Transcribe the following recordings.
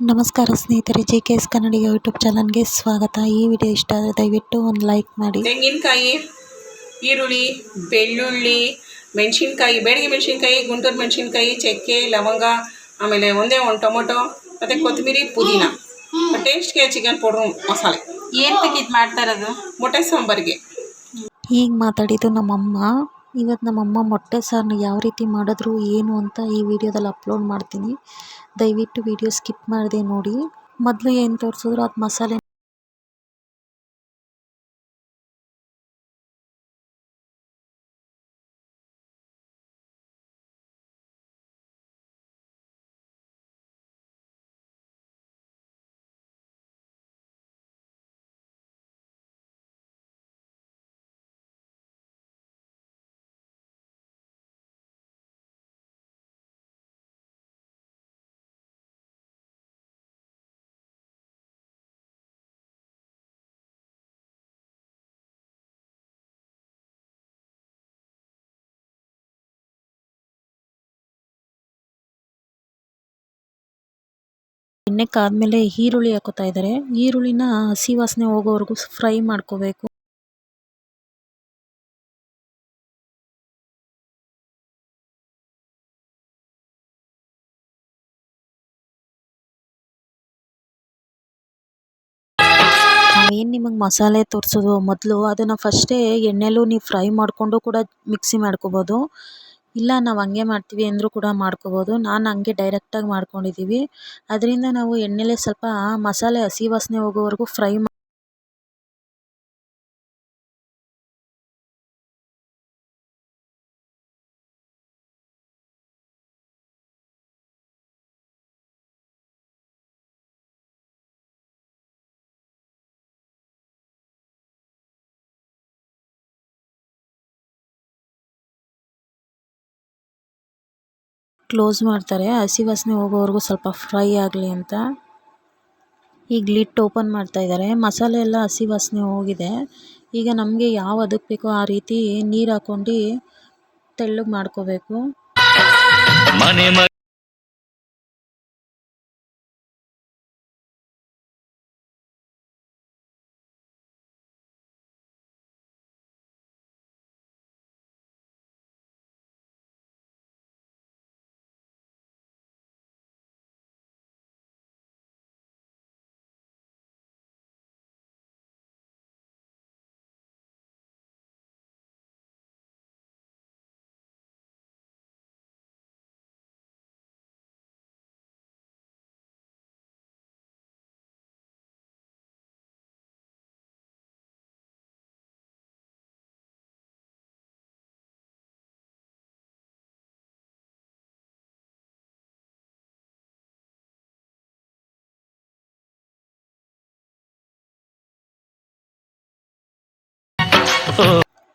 ನಮಸ್ಕಾರ ಸ್ನೇಹಿತರೆ J K S Kannadiga YouTube ಚಾನಲ್ಗೆ ಸ್ವಾಗತ. ಈ ವಿಡಿಯೋ ಇಷ್ಟ ಆದರೆ ದಯವಿಟ್ಟು ಒಂದು ಲೈಕ್ ಮಾಡಿ. ತೆಂಗಿನಕಾಯಿ ಈರುಳ್ಳಿ ಬೆಳ್ಳುಳ್ಳಿ ಮೆಣಸಿನ್ಕಾಯಿ ಬೇಡಿಗೆ ಮೆಣಸಿನ್ಕಾಯಿ ಗುಂಟೂರು ಮೆಣಸಿನ್ಕಾಯಿ ಚಕ್ಕೆ ಲವಂಗ ಆಮೇಲೆ ಒಂದೇ ಒಂದು ಟೊಮೊಟೊ ಮತ್ತು ಕೊತ್ತಂಬರಿ ಪುದೀನ. ಟೇಸ್ಟ್ಗೆ ಚಿಕನ್ ಪೌಡ್ರು ಮಸಾಲೆ. ಏನು ಬೇಕಿದ್ದು ಮಾಡ್ತಾ ಇರೋದು ಮೊಟ್ಟೆ ಸಾಂಬಾರಿಗೆ. ಈಗ ಮಾತಾಡಿದ್ದು ನಮ್ಮಮ್ಮ. ಇವತ್ತು ನಮ್ಮಮ್ಮ ಮೊಟ್ಟೆ ಸಾರನ್ನ ಯಾವ ರೀತಿ ಮಾಡಿದ್ರು, ಏನು ಅಂತ ಈ ವಿಡಿಯೋದಲ್ಲಿ ಅಪ್ಲೋಡ್ ಮಾಡ್ತೀನಿ. ದಯವಿಟ್ಟು ವಿಡಿಯೋ ಸ್ಕಿಪ್ ಮಾಡದೆ ನೋಡಿ. ಮೊದಲು ಏನು ತೋರಿಸಿದ್ರು ಅದು ಮಸಾಲೆ ಎಣ್ಣೆ ಕಾದ್ಮೇಲೆ ಈರುಳ್ಳಿ ಹಾಕೋತಾ ಇದ್ದಾರೆ. ಈರುಳ್ಳಿನ ಹಸಿ ವಾಸನೆ ಹೋಗೋವರೆಗೂ ಫ್ರೈ ಮಾಡ್ಕೋಬೇಕು. ಏನು ನಿಮಗೆ ಮಸಾಲೆ ತೋರಿಸೋದು? ಮೊದಲು ಅದನ್ನು ಫಸ್ಟೇ ಎಣ್ಣೆಲೂ ನೀವು ಫ್ರೈ ಮಾಡಿಕೊಂಡು ಕೂಡ ಮಿಕ್ಸಿ ಮಾಡ್ಕೋಬೋದು. ಇಲ್ಲ, ನಾವು ಹಂಗೆ ಮಾಡ್ತೀವಿ ಅಂದರೂ ಕೂಡ ಮಾಡ್ಕೋಬೋದು. ನಾನು ಹಂಗೆ ಡೈರೆಕ್ಟಾಗಿ ಮಾಡ್ಕೊಂಡಿದ್ದೀವಿ ಅದರಿಂದ ನಾವು ಎಣ್ಣೆಲೇ ಸ್ವಲ್ಪ ಮಸಾಲೆ ಹಸಿ ವಾಸನೆ ಹೋಗೋವರೆಗೂ ಫ್ರೈ ಕ್ಲೋಸ್ ಮಾಡ್ತಾರೆ. ಹಸಿ ವಾಸನೆ ಹೋಗೋವರೆಗೂ ಸ್ವಲ್ಪ ಫ್ರೈ ಆಗಲಿ ಅಂತ. ಈಗ ಲಿಟ್ ಓಪನ್ ಮಾಡ್ತಾ ಇದ್ದಾರೆ. ಮಸಾಲೆ ಎಲ್ಲ ಹಸಿ ವಾಸನೆ ಹೋಗಿದೆ. ಈಗ ನಮಗೆ ಯಾವ ಅದಕ್ಕೆ ಬೇಕೋ ಆ ರೀತಿ ನೀರು ಹಾಕ್ಕೊಂಡು ತೆಳ್ಳಗೆ ಮಾಡ್ಕೋಬೇಕು.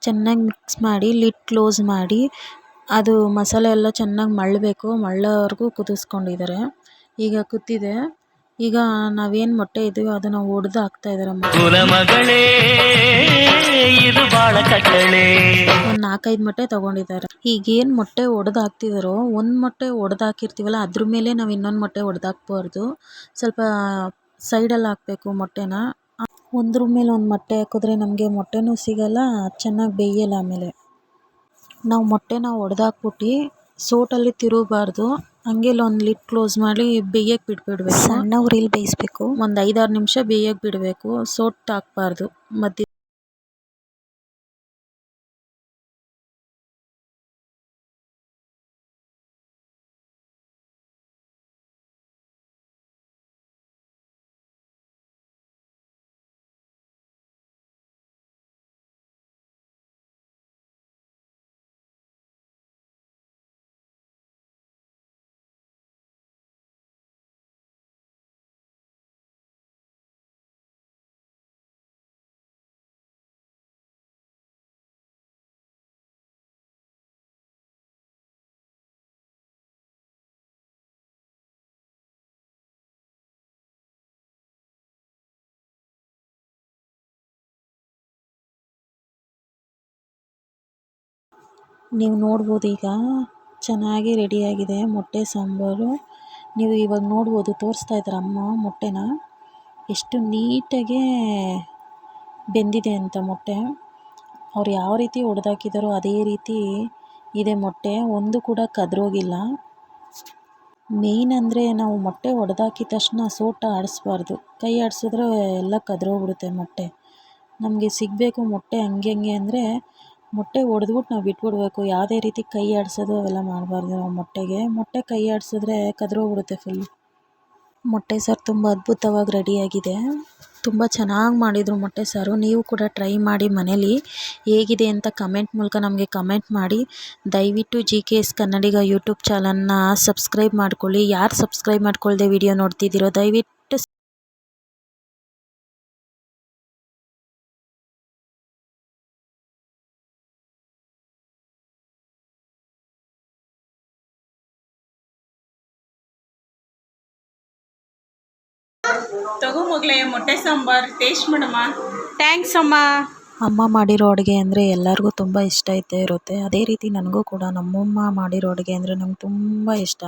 ಚೆನ್ನಾಗಿ ಮಿಕ್ಸ್ ಮಾಡಿ ಲಿಡ್ ಕ್ಲೋಸ್ ಮಾಡಿ ಅದು ಮಸಾಲೆ ಎಲ್ಲ ಚೆನ್ನಾಗಿ ಮಳ್ಳಬೇಕು. ಮಳ್ಳೋವರೆಗೂ ಕುದಿಸ್ಕೊಂಡಿದ್ದಾರೆ. ಈಗ ಕುತ್ತಿದೆ ಈಗ ನಾವೇನು ಮೊಟ್ಟೆ ಇದ್ದೀವೋ ಅದನ್ನು ಒಡೆದು ಹಾಕ್ತಾ ಇದ್ದಾರೆ ಒಂದು ನಾಲ್ಕೈದು ಮೊಟ್ಟೆ ತಗೊಂಡಿದ್ದಾರೆ. ಈಗ ಏನು ಮೊಟ್ಟೆ ಒಡೆದು ಹಾಕ್ತಿದಾರೋ ಒಂದು ಮೊಟ್ಟೆ ಒಡೆದು ಹಾಕಿರ್ತೀವಲ್ಲ ಅದ್ರ ಮೇಲೆ ನಾವು ಇನ್ನೊಂದು ಮೊಟ್ಟೆ ಒಡೆದು ಹಾಕ್ಬಾರ್ದು. ಸ್ವಲ್ಪ ಸೈಡಲ್ಲಿ ಹಾಕ್ಬೇಕು ಮೊಟ್ಟೆನ. ಒಂದ್ರ ಮೇಲೆ ಒಂದು ಮೊಟ್ಟೆ ಹಾಕಿದ್ರೆ ನಮಗೆ ಮೊಟ್ಟೆನೂ ಸಿಗಲ್ಲ ಚೆನ್ನಾಗಿ ಬೇಯಲ್ಲ ಆಮೇಲೆ. ನಾವು ಮೊಟ್ಟೆನ ಒಡೆದಾಕ್ಬಿಟ್ಟು ಸೋಟಲ್ಲಿ ತಿರುಗಬಾರ್ದು ಹಂಗೆ ಒಂದು ಲಿಡ್ ಕ್ಲೋಸ್ ಮಾಡಿ ಬೇಯಕ್ಕೆ ಬಿಟ್ಬಿಡ್ಬೇಕು ಸಣ್ಣ ಉರಿಲಿ ಬೇಯಿಸ್ಬೇಕು. ಒಂದು ಐದಾರು ನಿಮಿಷ ಬೇಯಕ್ಕೆ ಬಿಡಬೇಕು ಸೋಟ್ ಹಾಕ್ಬಾರ್ದು ಮಧ್ಯ ನೀವು ನೋಡ್ಬೋದು ಈಗ. ಚೆನ್ನಾಗಿ ರೆಡಿಯಾಗಿದೆ ಮೊಟ್ಟೆ ಸಾಂಬಾರು. ನೀವು ಇವಾಗ ನೋಡ್ಬೋದು, ತೋರಿಸ್ತಾ ಇದ್ದಾರೆ ಅಮ್ಮ ಮೊಟ್ಟೆನ. ಎಷ್ಟು ನೀಟಾಗೆ ಬೆಂದಿದೆ ಅಂತ ಮೊಟ್ಟೆ. ಅವ್ರು ಯಾವ ರೀತಿ ಒಡೆದಾಕಿದಾರೋ ಅದೇ ರೀತಿ ಇದೆ ಮೊಟ್ಟೆ. ಒಂದು ಕೂಡ ಕದ್ರೋಗಿಲ್ಲ. ಮೇಯ್ನ್ ಅಂದರೆ ನಾವು ಮೊಟ್ಟೆ ಒಡೆದಾಕಿದ ತಕ್ಷಣ ಸೋಟ ಆಡಿಸ್ಬಾರ್ದು. ಕೈ ಆಡಿಸಿದ್ರೆ ಎಲ್ಲ ಕದ್ರೋಗ್ಬಿಡುತ್ತೆ ಮೊಟ್ಟೆ. ನಮಗೆ ಸಿಗಬೇಕು ಮೊಟ್ಟೆ ಹಂಗೆ ಹಂಗೆ ಅಂದರೆ ಮೊಟ್ಟೆ ಒಡೆದ್ಬಿಟ್ಟು ನಾವು ಬಿಟ್ಬಿಡ್ಬೇಕು ಯಾವುದೇ ರೀತಿ ಕೈ ಆಡಿಸೋದು ಅವೆಲ್ಲ ಮಾಡಬಾರ್ದು ನಾವು ಮೊಟ್ಟೆಗೆ. ಮೊಟ್ಟೆ ಕೈ ಆಡಿಸಿದ್ರೆ ಕದ್ರೋಗ್ಬಿಡುತ್ತೆ ಫುಲ್ ಮೊಟ್ಟೆ ಸಾರು ತುಂಬ ಅದ್ಭುತವಾಗಿ ರೆಡಿಯಾಗಿದೆ ತುಂಬ ಚೆನ್ನಾಗಿ ಮಾಡಿದರು ಮೊಟ್ಟೆ ಸಾರು. ನೀವು ಕೂಡ ಟ್ರೈ ಮಾಡಿ ಮನೇಲಿ. ಹೇಗಿದೆ ಅಂತ ಕಮೆಂಟ್ ಮೂಲಕ ನಮಗೆ ಕಮೆಂಟ್ ಮಾಡಿ. ದಯವಿಟ್ಟು G K S Kannadiga YouTube ಚಾನಲ್ನ ಸಬ್ಸ್ಕ್ರೈಬ್ ಮಾಡ್ಕೊಳ್ಳಿ. ಯಾರು ಸಬ್ಸ್ಕ್ರೈಬ್ ಮಾಡ್ಕೊಳ್ಳದೆ ವಿಡಿಯೋ ನೋಡ್ತಿದ್ದೀರೋ ದಯವಿಟ್ಟು ತಗೋ ಮಗಳೇ ಮೊಟ್ಟೆ ಸಾಂಬಾರ್ ಟೇಸ್ಟ್ ಮಾಡಮ್ಮ. ಥ್ಯಾಂಕ್ಸ್ ಅಮ್ಮ. ಅಮ್ಮ ಮಾಡಿರೋ ಅಡುಗೆ ಅಂದರೆ ಎಲ್ಲರಿಗೂ ತುಂಬ ಇಷ್ಟ ಇದ್ದೇ ಇರುತ್ತೆ. ಅದೇ ರೀತಿ ನನಗೂ ಕೂಡ ನಮ್ಮಮ್ಮ ಮಾಡಿರೋ ಅಡುಗೆ ಅಂದರೆ ನಂಗೆ ತುಂಬ ಇಷ್ಟ.